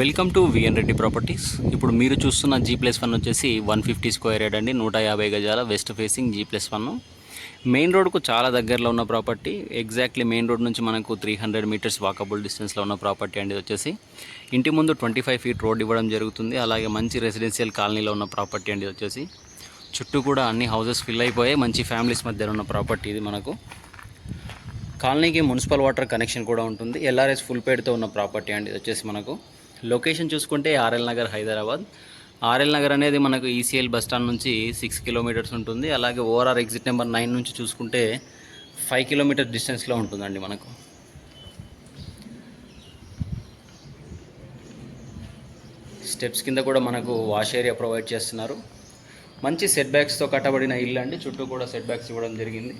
Welcome to VN Reddy properties ఇప్పుడు మీరు చూస్తున్న జీ ప్లస్ వన్ వచ్చేసి వన్ ఫిఫ్టీ స్క్వేర్ యార్డ్ అండి. నూట యాభై గజాల west facing G plus one main రోడ్కు చాలా దగ్గరలో ఉన్న ప్రాపర్టీ ఎగ్జాక్ట్లీ మెయిన్ రోడ్ నుంచి మనకు త్రీ హండ్రెడ్ మీటర్స్ వాకబుల్ డిస్టెన్స్లో ఉన్న ప్రాపర్టీ అండి వచ్చేసి. ఇంటి ముందు ట్వంటీ ఫైవ్ ఫీట్ రోడ్ ఇవ్వడం జరుగుతుంది. అలాగే మంచి రెసిడెన్షియల్ కాలనీలో ఉన్న ప్రాపర్టీ అండి వచ్చేసి. చుట్టూ కూడా అన్ని హౌసెస్ ఫిల్ అయిపోయాయి. మంచి ఫ్యామిలీస్ మధ్య ఉన్న ప్రాపర్టీ ఇది మనకు. కాలనీకి మున్సిపల్ వాటర్ కనెక్షన్ కూడా ఉంటుంది. ఎల్ఆర్ఎస్ ఫుల్ పేడ్తో ఉన్న ప్రాపర్టీ అండి వచ్చేసి మనకు. లొకేషన్ చూసుకుంటే ఆర్ఎల్ నగర్ హైదరాబాద్. ఆర్ఎల్ నగర్ అనేది మనకు ఈసీఎల్ బస్ స్టాండ్ నుంచి సిక్స్ కిలోమీటర్స్ ఉంటుంది. అలాగే ఓఆర్ఆర్ ఎగ్జిట్ నెంబర్ నైన్ నుంచి చూసుకుంటే ఫైవ్ కిలోమీటర్ డిస్టెన్స్లో ఉంటుందండి మనకు. స్టెప్స్ కింద కూడా మనకు వాష్ ఏరియా ప్రొవైడ్ చేస్తున్నారు. మంచి సెట్ బ్యాక్స్తో కట్టబడిన ఇల్లు అండి. చుట్టూ కూడా సెట్ బ్యాక్స్ ఇవ్వడం జరిగింది.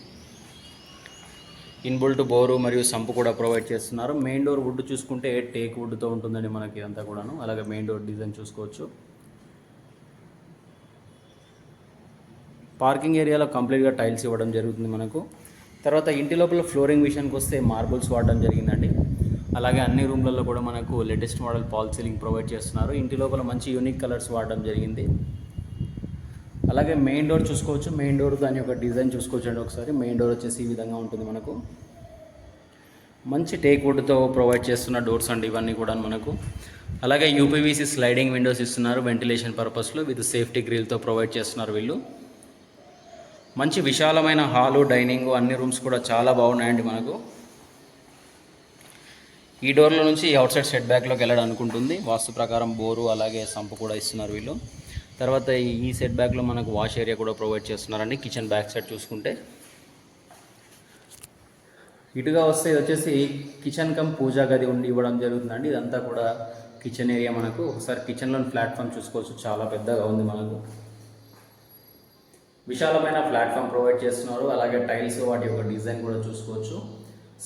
ఇన్బుల్ట్ బోరు మరియు సంపు కూడా ప్రొవైడ్ చేస్తున్నారు. మెయిన్ డోర్ వుడ్ చూసుకుంటే టేక్ వుడ్తో ఉంటుందండి మనకి ఇదంతా కూడాను. అలాగే మెయిన్ డోర్ డిజైన్ చూసుకోవచ్చు. పార్కింగ్ ఏరియాలో కంప్లీట్గా టైల్స్ ఇవ్వడం జరుగుతుంది మనకు. తర్వాత ఇంటి లోపల ఫ్లోరింగ్ విషయానికి వస్తే మార్బుల్స్ వాడడం జరిగిందండి. అలాగే అన్ని రూమ్లలో కూడా మనకు latest model false ceiling provide చేస్తున్నారు. ఇంటి లోపల మంచి యూనిక్ కలర్స్ వాడడం జరిగింది. అలాగే మెయిన్ డోర్ చూసుకోవచ్చు. మెయిన్ డోర్ దాని యొక్క డిజైన్ చూసుకోవచ్చు అండి ఒకసారి. మెయిన్ డోర్ వచ్చేసి ఈ విధంగా ఉంటుంది మనకు. మంచి టేక్ వుడ్తో ప్రొవైడ్ చేస్తున్న డోర్స్ అండి ఇవన్నీ కూడా మనకు. అలాగే యూపీవీసీ స్లైడింగ్ విండోస్ ఇస్తున్నారు వెంటిలేషన్ పర్పస్లో విత్ సేఫ్టీ గ్రిల్తో ప్రొవైడ్ చేస్తున్నారు వీళ్ళు. మంచి విశాలమైన హాలు డైనింగ్ అన్ని రూమ్స్ కూడా చాలా బాగున్నాయండి మనకు. ఈ డోర్ల నుంచి అవుట్ సైడ్ సెట్ బ్యాక్లోకి వెళ్ళడానికి ఉంటుంది. వాస్తు ప్రకారం బోరు అలాగే సంపు కూడా ఇస్తున్నారు వీళ్ళు. తర్వాత ఈ- సెట్ బ్యాక్లో మనకు వాష్ ఏరియా కూడా ప్రొవైడ్ చేస్తున్నారండి. కిచెన్ బ్యాక్ సైడ్ చూసుకుంటే. ఇటుగా వస్తే ఇది వచ్చేసి కిచెన్ కమ్ పూజా గది ఉండి ఇవ్వడం జరుగుతుందండి. ఇదంతా కూడా కిచెన్ ఏరియా మనకు. ఒకసారి కిచెన్లోని ప్లాట్ఫామ్ చూసుకోవచ్చు. చాలా పెద్దగా ఉంది మనకు. విశాలమైన ప్లాట్ఫామ్ ప్రొవైడ్ చేస్తున్నారు. అలాగే టైల్స్ వాటి యొక్క డిజైన్ కూడా చూసుకోవచ్చు.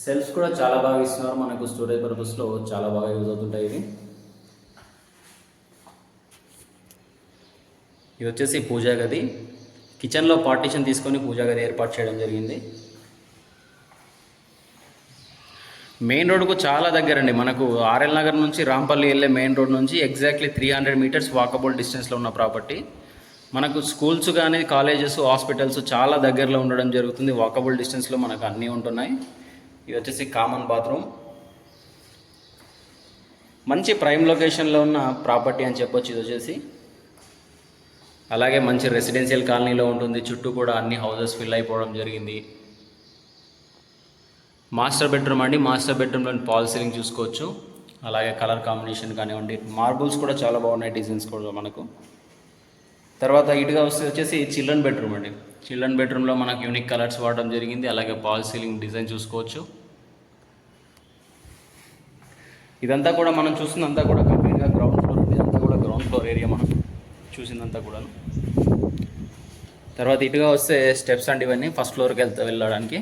సెల్ఫ్స్ కూడా చాలా బాగా ఇస్తున్నారు. మనకు స్టోరేజ్ పర్పస్లో చాలా బాగా యూజ్ అవుతుంటాయి ఇవి. ఇది వచ్చేసి పూజా గది. కిచెన్లో పార్టీషన్ తీసుకొని పూజా గది ఏర్పాటు చేయడం జరిగింది. మెయిన్ రోడ్కు చాలా దగ్గర అండి మనకు ఆర్ఎల్ నగర్ నుంచి రాంపల్లి వెళ్ళే మెయిన్ రోడ్ నుంచి exactly three hundred metres walkable డిస్టెన్స్లో ఉన్న ప్రాపర్టీ. మనకు స్కూల్స్ కానీ కాలేజెస్ హాస్పిటల్స్ చాలా దగ్గరలో ఉండడం జరుగుతుంది. వాకబుల్ డిస్టెన్స్లో మనకు అన్నీ ఉంటున్నాయి. ఇది వచ్చేసి కామన్ బాత్రూమ్. మంచి ప్రైమ్ లొకేషన్లో ఉన్న ప్రాపర్టీ అని చెప్పొచ్చు ఇది వచ్చేసి. అలాగే మంచి రెసిడెన్షియల్ కాలనీలో ఉంటుంది. చుట్టూ కూడా అన్ని హౌజెస్ ఫిల్ అయిపోవడం జరిగింది. మాస్టర్ బెడ్రూమ్ అండి. మాస్టర్ బెడ్రూమ్లోని పాల్ సీలింగ్ చూసుకోవచ్చు. అలాగే కలర్ కాంబినేషన్ కానివ్వండి. మార్బుల్స్ కూడా చాలా బాగున్నాయి. డిజైన్స్ కూడా మనకు. తర్వాత ఇటుగా వస్తే వచ్చేసి చిల్డ్రన్ బెడ్రూమ్ అండి. చిల్డ్రన్ బెడ్రూమ్లో మనకు యూనిక్ కలర్స్ వాడడం జరిగింది. అలాగే పాల్ సీలింగ్ డిజైన్ చూసుకోవచ్చు. ఇదంతా కూడా మనం చూస్తుందంతా కూడా కంప్లీట్గా గ్రౌండ్ ఫ్లోర్ ఇదంతా కూడా గ్రౌండ్ ఫ్లోర్ ఏరియా మనం చూసిందంతా కూడా తర్వాత ఇటుగా వస్తే స్టెప్స్ అండి ఇవన్నీ ఫస్ట్ ఫ్లోర్కి వెళ్తా వెళ్ళడానికి.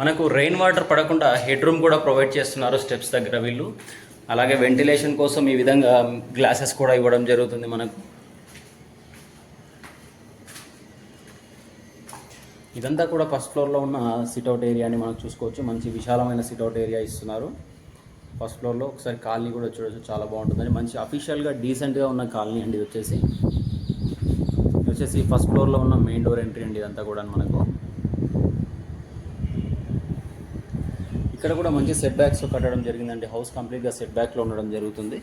మనకు రెయిన్ వాటర్ పడకుండా హెడ్ రూమ్ కూడా ప్రొవైడ్ చేస్తున్నారు స్టెప్స్ దగ్గర వీళ్ళు. అలాగే వెంటిలేషన్ కోసం ఈ విధంగా గ్లాసెస్ కూడా ఇవ్వడం జరుగుతుంది మనకు. ఇదంతా కూడా ఫస్ట్ ఫ్లోర్లో ఉన్న సిట్అవుట్ ఏరియాని మనం చూసుకోవచ్చు. మంచి విశాలమైన సిట్అవుట్ ఏరియా ఇస్తున్నారు. ఫస్ట్ ఫ్లోర్లో ఒకసారి కాలనీ కూడా చూడొచ్చు చాలా బాగుంటుందని. మంచి అఫీషియల్గా డీసెంట్గా ఉన్న కాలనీ అండి వచ్చేసి. వచ్చేసి ఫస్ట్ ఫ్లోర్లో ఉన్న మెయిన్ డోర్ ఎంట్రీ అండి ఇదంతా కూడా మనకు. ఇక్కడ కూడా మంచి సెట్ బ్యాక్స్ కట్టడం జరిగిందండి. హౌస్ కంప్లీట్గా సెట్ బ్యాక్లో ఉండడం జరుగుతుంది.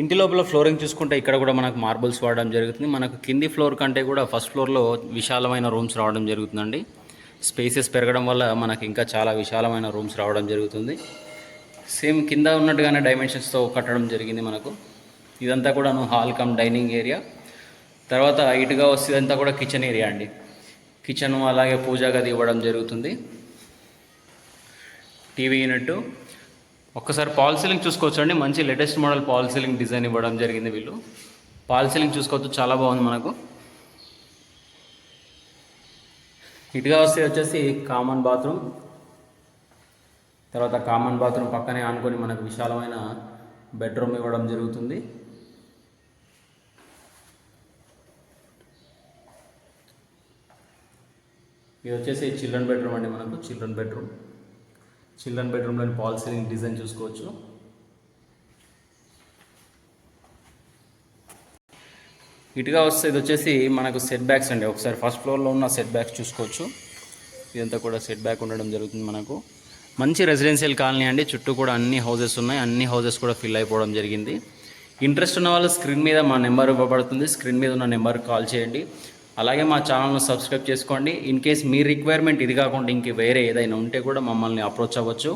ఇంటి లోపల ఫ్లోరింగ్ చూసుకుంటే ఇక్కడ కూడా మనకు మార్బుల్స్ వాడడం జరుగుతుంది. మనకు కింది ఫ్లోర్ కంటే కూడా ఫస్ట్ ఫ్లోర్లో విశాలమైన రూమ్స్ రావడం జరుగుతుందండి. స్పేసెస్ పెరగడం వల్ల మనకి ఇంకా చాలా విశాలమైన రూమ్స్ రావడం జరుగుతుంది. సేమ్ కింద ఉన్నట్టుగానే డైమెన్షన్స్తో కట్టడం జరిగింది మనకు. ఇదంతా కూడా హాల్ కమ్ డైనింగ్ ఏరియా. తర్వాత ఇటుగా వస్తే ఇదంతా కూడా కిచెన్ ఏరియా అండి. కిచెన్ అలాగే పూజా గది ఇవ్వడం జరుగుతుంది. TV unit. ఒక్కసారి పాల్ సీలింగ్ చూసుకోవచ్చు అండి మంచి latest model false ceiling design ఇవ్వడం జరిగింది వీళ్ళు. పాల్ సీలింగ్ చూసుకోవచ్చు. చాలా బాగుంది మనకు. ఇటుగా వస్తే వచ్చేసి కామన్ బాత్రూమ్ తర్వాత కామన్ బాత్రూమ్ పక్కనే ఆనుకొని మనకు విశాలమైన బెడ్రూమ్ ఇవ్వడం జరుగుతుంది. ఇది వచ్చేసి చిల్డ్రన్ బెడ్రూమ్ అండి మనకు చిల్డ్రన్ బెడ్రూమ్ చిల్డ్రన్ బెడ్రూమ్లోని పాల్ సీలింగ్ డిజైన్ చూసుకోవచ్చు. ఇటుగా వస్తే ఇది వచ్చేసి మనకు సెట్ బ్యాక్స్ అండి. ఒకసారి ఫస్ట్ ఫ్లోర్లో ఉన్న సెట్ బ్యాక్స్ చూసుకోవచ్చు. ఇదంతా కూడా సెట్ బ్యాక్ ఉండడం జరుగుతుంది మనకు. మంచి రెసిడెన్షియల్ కాలనీ అండి. చుట్టూ కూడా అన్ని హౌసెస్ ఉన్నాయి. అన్ని హౌసెస్ కూడా ఫిల్ అయిపోవడం జరిగింది. ఇంట్రెస్ట్ ఉన్న వాళ్ళు స్క్రీన్ మీద మా నెంబర్ ఇవ్వబడుతుంది. స్క్రీన్ మీద ఉన్న నెంబర్ కాల్ చేయండి. అలాగే మా ఛానల్ను సబ్స్క్రైబ్ చేసుకోండి. ఇన్ కేస్ మీ రిక్వైర్మెంట్ ఇది కాకుండా ఇంక వేరే ఏదైనా ఉంటే కూడా మమ్మల్ని అప్రోచ్ అవ్వచ్చు.